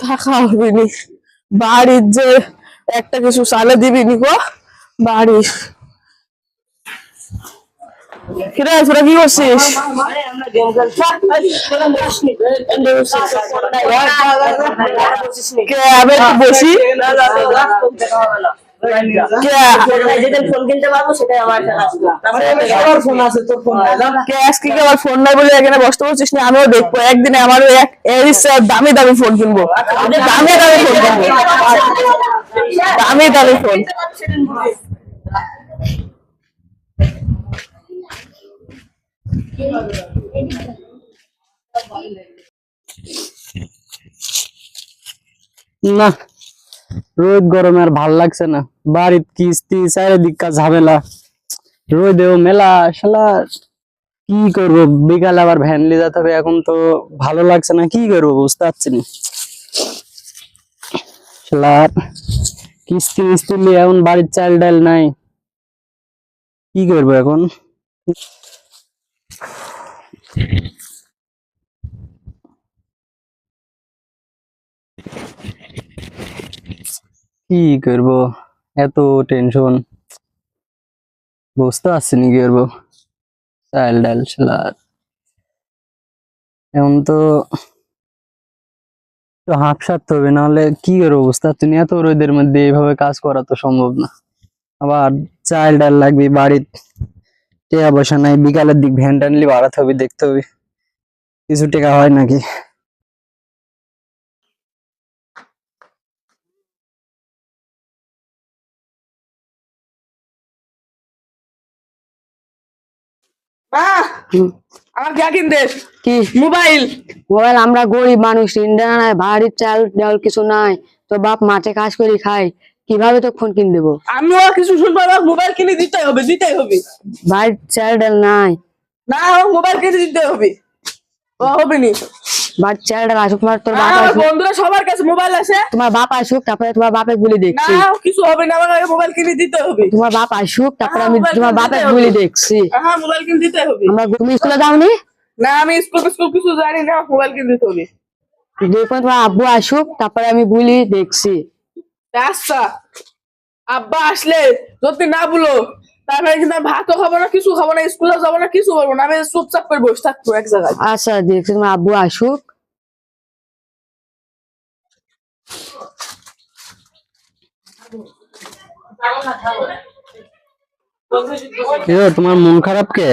থাকা হবে বাড়ির যে একটা কিছু সালে দিবি নি গো তোরা কি করছিস? বসি? ফোন কিনতে পারব আমার ফোন আছে ফোন আমার ফোন বলে না আমিও দেখব একদিনে আমারও এক দামি দামি ফোন কিনবো দামি দামি ফোন কিনবো দামি দামি ফোন না। রোদ গরমে আর ভালো লাগছে না। বাড়ির কিস্তি, চারিদিক ঝামেলা। রোদেও মেলা, শালা, কি করব? বিকালে আবার ভ্যান নিয়ে যেতে হবে, এখন তো ভালো লাগছে না, কি করব বুঝতে পারছি না। কিস্তি মিস্তি নিয়ে এখন বাড়ির চাল ডাল নাই। কি করব এখন? কি করব? এত টেনশন বুঝতে পারছি না কি করব। চাল ডাল সালাদ এখন তো তো হাঁপ সারতে হবে, নাহলে কি করব বুঝতে পারছি না। এত রোদের মধ্যে এইভাবে কাজ করা তো সম্ভব না। আবার চাল ডাল লাগবে, বাড়ির টাকা পয়সা নাই, বিকালের দিক ভ্যান নিয়ে বাড়াতে হবে, দেখতে হবে। কিছু টাকা হয় নাকি মা আমার যা কিনতে? কি? মোবাইল? মোবাইল আমরা গরিব মানুষ ইন্ডিয়া নাই বাড়ির চাল ডাল কিছু নাই তো বাপ মাঠে কাজ করি খাই। কীভাবে তো ফোন কিনে দেবো? আমিও কিছু শুনব না মোবাইল কিনে দিতে হবে দিতেই হবে। বাড়ির চাল ডাল নাই। না মোবাইল কিনে দিতে হবে। ও হবে নি। আসুক তোমার তোর বাপ আমার আসুক। বন্ধুরা সবার কাছে মোবাইল আছে তোমার বাপ আসুক তারপরে তোমার বাপে বলে না কিছু হবে না মোবাইল কিনে দিতে হবে। তোমার বাপ আসুক তারপরে হ্যাঁ, আমি তোমার বাপে বলে দেখছি। হ্যাঁ মোবাইল কিনে দিতে হবে। আমরা তুমি স্কুলে যাওনি? না আমি স্কুল স্কুল কিছু জানি না মোবাইল কিনে দিতে হবে। দেখুন তোমার আব্বু আসুক তারপরে আমি বলি দেখছি। আচ্ছা আব্বা আসলে যদি না বলো তারপরে কিন্তু আমি ভাতও খাব না কিছু খাব না স্কুলে যাব না কিছু করব না। আমি চুপচাপ করে বসে থাকব এক জায়গায়। আচ্ছা দেখছি তোমার আব্বু আসুক। তোমার মন খারাপ কে?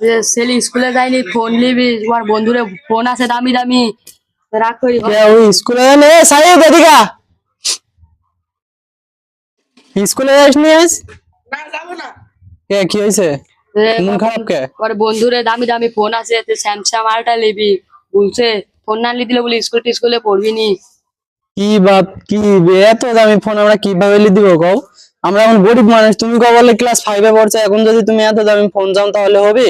যে ছেলে স্কুলে যায়নি ফোন নিবি তোমার বন্ধুরে ফোন আছে দামি দামি। রাগ করি ওই স্কুলে এদিকা স্কুলে যাসনি আজ? না যাব না। কে কি হয়েছে যে মন খারাপ কে? ওর বন্ধুরে দামি দামি ফোন আছে তুই স্যামসাং আলটা নিবি। বলছে ফোন না দিলে বলে স্কুল টিস্কুলে পড়বি নি। কি বাপ কি এত দামি ফোন আমরা কীভাবে লি দিব কও? আমরা এখন গরিব মানুষ তুমি কও বলে ক্লাস ফাইভে পড়ছো এখন যদি তুমি এত দামি ফোন চাও তাহলে হবে?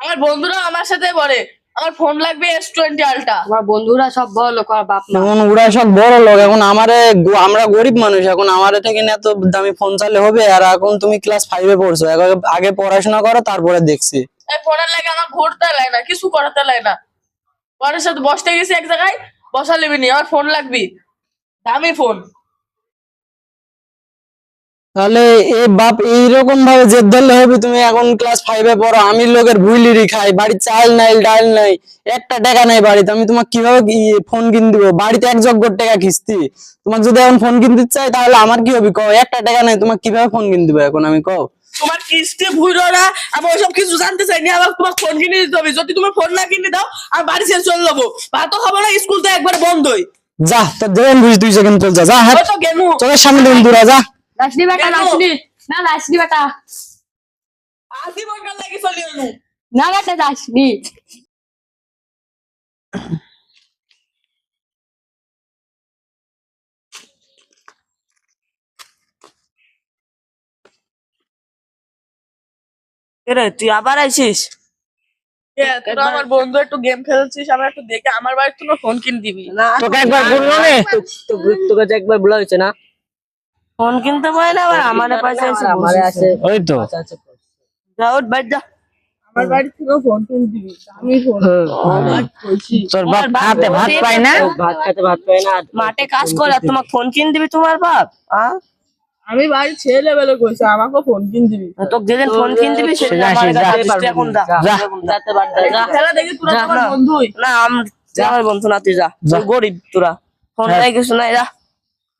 আমার বন্ধুরা আমার সাথে পড়ে। আমার ফোন লাগবে এস টোয়েন্টি আলটা আমার বন্ধুরা সব বড় লোক আর বাপ মা। এখন ওরা সব বড় লোক এখন আমারে আমরা গরিব মানুষ এখন আমারে থেকে না এত দামি ফোন চালে হবে আর এখন তুমি ক্লাস ফাইভে পড়ছো আগে- আগে পড়াশোনা করো তারপরে দেখছি। এই ফোনের লাগে আমার ঘুরতে লাগে না কিছু করাতে লাগে না। পরের সাথে বসতে গেছি এক জায়গায় বসা লিবি নি আমার ফোন লাগবে দামি ফোন তাহলে এ বাপ এইরকম ভাবে জেদ ধরলে হবে তুমি এখন ক্লাস ফাইভে পড়ো আমি লোকের ভুইলিরি খাই বাড়ির চাল নাই ডাল নাই একটা টাকা নাই বাড়িতে আমি তোমাকে কীভাবে ফোন কিনে দিব? বাড়িতে এক জগ্গর টাকা কিস্তি তোমাকে যদি এখন ফোন কিনতে চাই তাহলে আমার কি হবে? কও একটা টাকা নাই তোমাকে কীভাবে ফোন কিনে দিব এখন আমি কও? তোমার কিস্তি ভুলো না আমি ওইসব কিছু জানতে চাইনি আবার তোমার ফোন কিনে দিতে হবে। যদি তুমি ফোন না কিনে দাও আমি বাড়ি ছেড়ে চলে যাব। ভাতও খাব না স্কুল তো একবার বন্ধই। যা তোর দেবেন বুঝ দুই সেকেন্ড চল যা যা হ্যাঁ। গেমু সামনে দেবেন দূরা যা। লাসনি বেটা? লাসনি না লাসনি বেটা। আদি বন্ডার লাগি চলি অনু না বেটা লাসনি রে তুই আবার আইছিস? আমার বন্ধু একটু গেম খেলছিস আমরা একটু দেখে আমার বাড়ির তুমি ফোন কিনে দিবি। না। তোকে একবার বলল নে। তোকে যে একবার বলা হয়েছে না? ফোন কিনতে পারে না আবার আমার পাশে এসে ওই তো। যা ওঠ বাইর যা। আমার বাড়ি থেকে ফোন কিনে দিবি আমি ফোন তোর বাপ হাতে ভাত পায় না? ভাত খেতে ভাত পায় না মাঠে কাজ করে আর তোমাকে ফোন কিন দিবি তোমার বাপ আহ? আমি বাড়ি ছেলে বেলে কইছে আমাকে ফোন কিন দিবি। তোকে যেদিন ফোন কিন দিবি সেদিন আমার যা, কাছে যা, এখন যা যা। যাতে পার যা, যা। খেলা দেখি তোরা যা, তোমার না। আমি আমার বন্ধু না তুই যা। তুই গরিব তোরা। ফোন নাই কিছু নাই যা।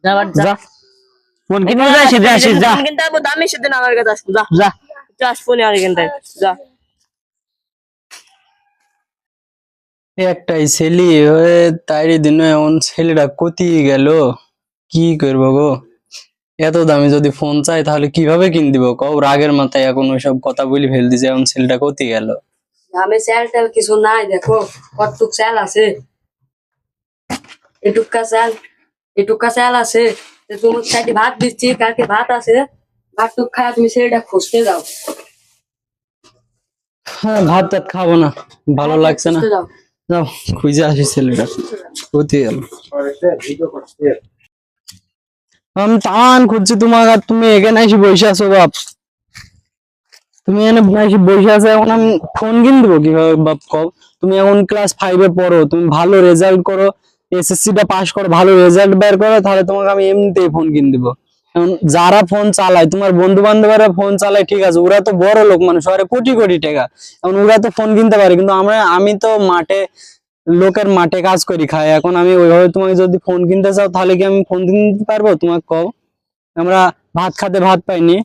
যা বাড়ি যা যা। ফোন কিনে যা সেটা আসিস যা। ফোন কিনতে দামি সেদিন আমার কাছে আসব যা। যা। তুই আসব নি আর এখানটায় যা। একটাই ছেলে হয়ে তাইরি দিন এমন ছেলেটা কতি গেল? কি করব গো? এত দামি যদি ফোন চাই তাহলে কীভাবে কিন দিব? কও রাগের মাথায় এখন ওইসব কথা বলি ফেল দিছে এমন ছেলেটা কতি গেল? আমি স্যাল টেল কিছু নাই দেখো কতটুক স্যাল আছে। এটুকা স্যাল এটুকা স্যাল আছে। তো তুমি সাইডে ভাত দিচ্ছি কালকে ভাত আছে ভাত টুক খায় তুমি সেটা খুঁজতে যাও হ্যাঁ ভাত টাত খাব না ভালো লাগছে না যাও খুঁজে আসি ছেলেটা গেল আমি তান খুঁজছি তোমার আর তুমি এখানে এসে বসে আছো বাপ তুমি এখানে এসে বসে আছো এখন আমি ফোন কিন দেবো কীভাবে বাপ কও তুমি এখন ক্লাস ফাইভে পড়ো তুমি ভালো রেজাল্ট করো এসএসসি টা পাস করো ভালো রেজাল্ট বের করো তাহলে তোমাকে আমি এমনিতেই ফোন কিন দেবো। যারা ফোন চালায় তোমার বন্ধু বান্ধবরা ফোন চালায় ঠিক আছে ওরা তো বড় লোক মানুষ ওরা কোটি কোটি টাকা। এখন ওরা তো ফোন কিনতে পারে কিন্তু আমরা আমি তো মাঠে লোকের মাঠে কাজ করি খাই। এখন আমি ওইভাবে তোমাকে যদি ফোন কিনতে চাও তাহলে কি আমি ফোন কিনতে পারব? তোমাকে কও। আমরা ভাত খাতে ভাত পাইনি।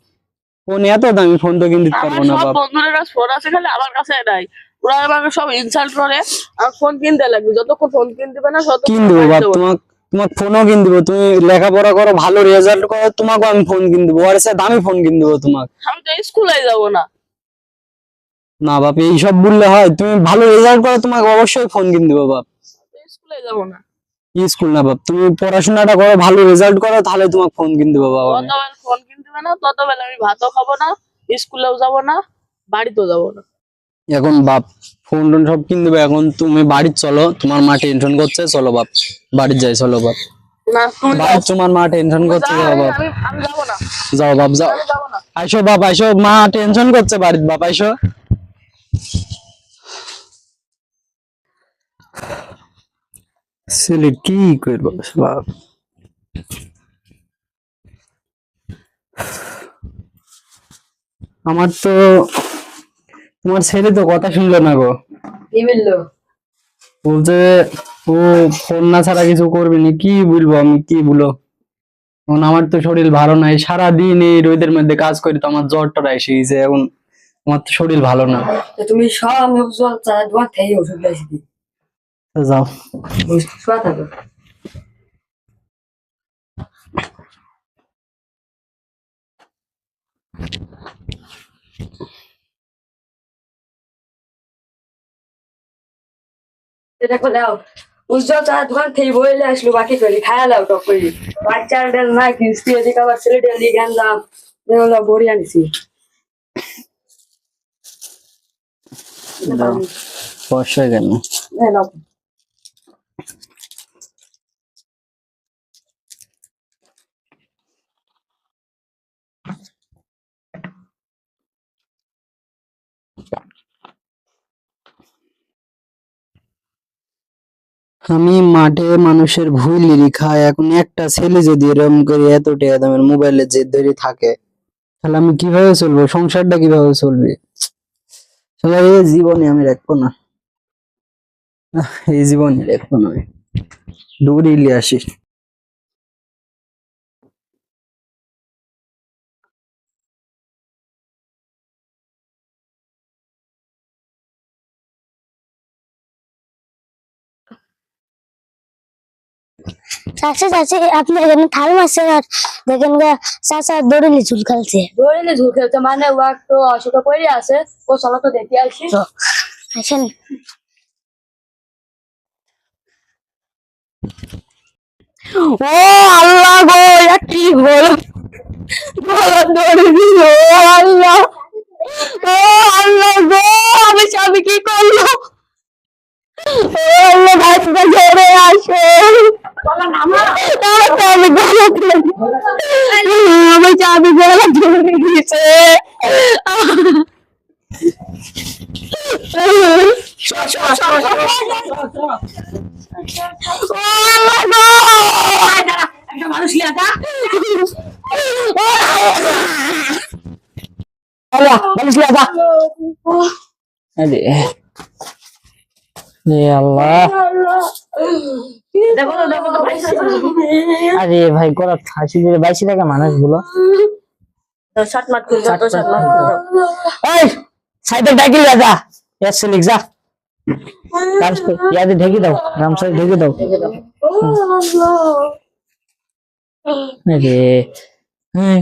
ফোন এত দামি ফোন তো কিনতে পারব না কাছে ফোন আছে খালি আমার কাছে নাই। ওরা আমাকে সব ইনসাল্ট করে। আর ফোন কিনতে লাগবে। যতক্ষণ ফোন কিনতে না ততক্ষণ কিন। তোমাক তোমাক ফোনও কিন দেবো তুমি লেখাপড়া করো ভালো রেজাল্ট করো তোমাকেও আমি ফোন কিন দেবো ওর সাথে দামি ফোন কিন দেবো তোমাকে। আমি তো স্কুলে যাব না। না বাপ এইসব বললে হয়। তুমি ভালো রেজাল্ট করো তোমাকে অবশ্যই ফোন কিন দেবো বাপ স্কুলে যাব না। স্কুল না বাপ। তুমি পড়াশোনাটা করো ভালো রেজাল্ট করো তাহলে তোমাকে ফোন কিন দেবো বাবা। ফোন কিনতে দিবে না ততবেলা আমি ভাতও খাব না স্কুলেও যাব না বাড়িতেও যাব না। এখন বাপ ফোন টোন সব কিন দেবে। এখন তুমি বাড়ি চলো তোমার মা টেনশন করছে চলো বাপ। বাড়ি যাই চলো বাপ। বাড়ি তোমার মা টেনশন করছে যাও, বাপ। যাও বাপ যাও। আইসো বাপ আইসো। মা টেনশন করছে বাড়িতে বাপ আইসো। ছেলে কি করব বাপ? আমার তো তোমার ছেলে তো কথা শুনলো না গো। কি বলল? বলছে ও ফোন না ছাড়া কিছু করবে না কি বলব আমি কি বলো? এখন আমার তো শরীর ভালো নাই সারা দিন এই রোদের মধ্যে কাজ করি তো আমার জ্বর টর এসে গেছে এখন আমার তো শরীর ভালো না। তুমি সব আমি ওষুধ চাই তোমার থেকে ওষুধ তো যাও। শোয়া থাকো। এটা দাও উজ্জ্বল চা দোকান থেকে বইলে আসলো বাকি করি খায়া লাও টক করি বাচ্চার ডেল না কিস্তি এদিকে আবার ছেলে ডেল দিয়ে জ্ঞান দাম বড়ি আনিছি। বর্ষা কেন আমি মাঠে মানুষের ভুল খায়, এখন একটা ছেলে যদি এরকম করে এত টাকা দামের মোবাইলে জেদ ধরে থাকে, তাহলে আমি কীভাবে চলবো? সংসারটা কীভাবে চলবে? এই জীবনে আমি রাখব না। এই জীবনে রাখব না আমি। ইলে আসি। চাচি আপনি এখানে থাল মারছেন আর দেখেন চাচা দড়িলি চুল খালছে। দৌড়িলে ঝুল খেলতে মানে ও একটু অসুখ করে আছে ও চলো তো দেখে আসি আসেন। ও আল্লাহ গো কি হলো ধরে ও আল্লাহ। ও আল্লাহ গো আমি স্বামী কি করল? ও আল্লাহ ভাই তুমি ধরে আসো। আমি গলা ধরে আমি স্বামী গলা ধরে দিয়েছে একটা মানুষ লিয়া যা আল্লাহ মানুষ লিয়া যা আরে এ আল্লাহ দেখো তো, দেখো তো ভাই আরে ভাই গোলা ফাঁসি দিয়ে বাইশি টাকা মানুষগুলো। শর্ট মার করে দাও শর্ট মার করে দাও এই সাইডে ডাকি যা। এসে লিখ যা। ইয়াদে ঢেকে দাও গামছা ঢেকে দাও। আরে হ্যাঁ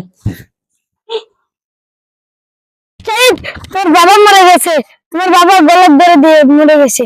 তোর বাবা মরে গেছে। তোমার বাবা গলত ধরে দিয়ে মরে গেছে।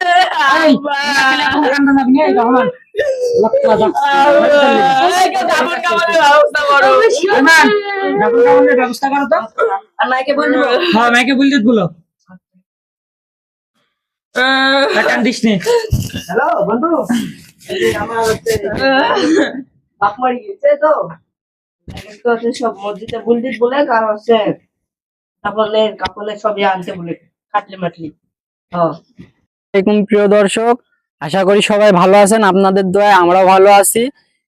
আব্বা। এই কাপড় কাপড়ের ব্যবস্থা করো। তো। আর মাইকে বলব। হ্যাঁ মাইকে বলতে বলো কান্দিস নে। হ্যালো বন্ধু। এই আমার হচ্ছে বাপ মারি গেছে তো। হচ্ছে সব মসজিদে বুলদিত বলে আর হচ্ছে কাপড়ের কাপড়ের সবই আনতে বলে কাটলি মাটলি হ্যাঁ আসসালামাইকুম প্রিয় দর্শক। আশা করি সবাই ভালো আছেন, আপনাদের দয়ায় আমরাও ভালো আছি।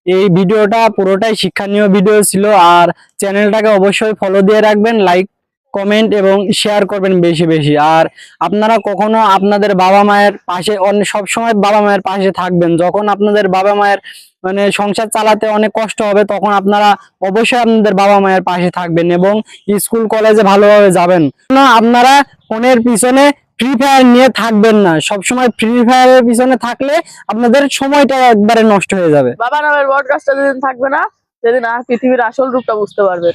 এই ভিডিওটা পুরোটাই শিক্ষণীয় ভিডিও ছিল, আর চ্যানেলটাকে অবশ্যই ফলো দিয়ে রাখবেন লাইক কমেন্ট এবং শেয়ার করবেন বেশি বেশি। আর আপনারা কখনো আপনাদের বাবা মায়ের পাশে অনেক সবসময় বাবা মায়ের পাশে থাকবেন। যখন আপনাদের বাবা মায়ের মানে সংসার চালাতে অনেক কষ্ট হবে, তখন আপনারা অবশ্যই আপনাদের বাবা মায়ের পাশে থাকবেন এবং স্কুল, কলেজে ভালোভাবে যাবেন। আপনারা ফোনের পিছনে ফ্রি ফায়ার নিয়ে থাকবেন না। সবসময় ফ্রি ফায়ারের পিছনে থাকলে আপনাদের সময়টা একবারে নষ্ট হয়ে যাবে। বাবা নামের বডকাস্টটা যেদিন থাকবে না, সেদিন আর পৃথিবীর আসল রূপটা বুঝতে পারবে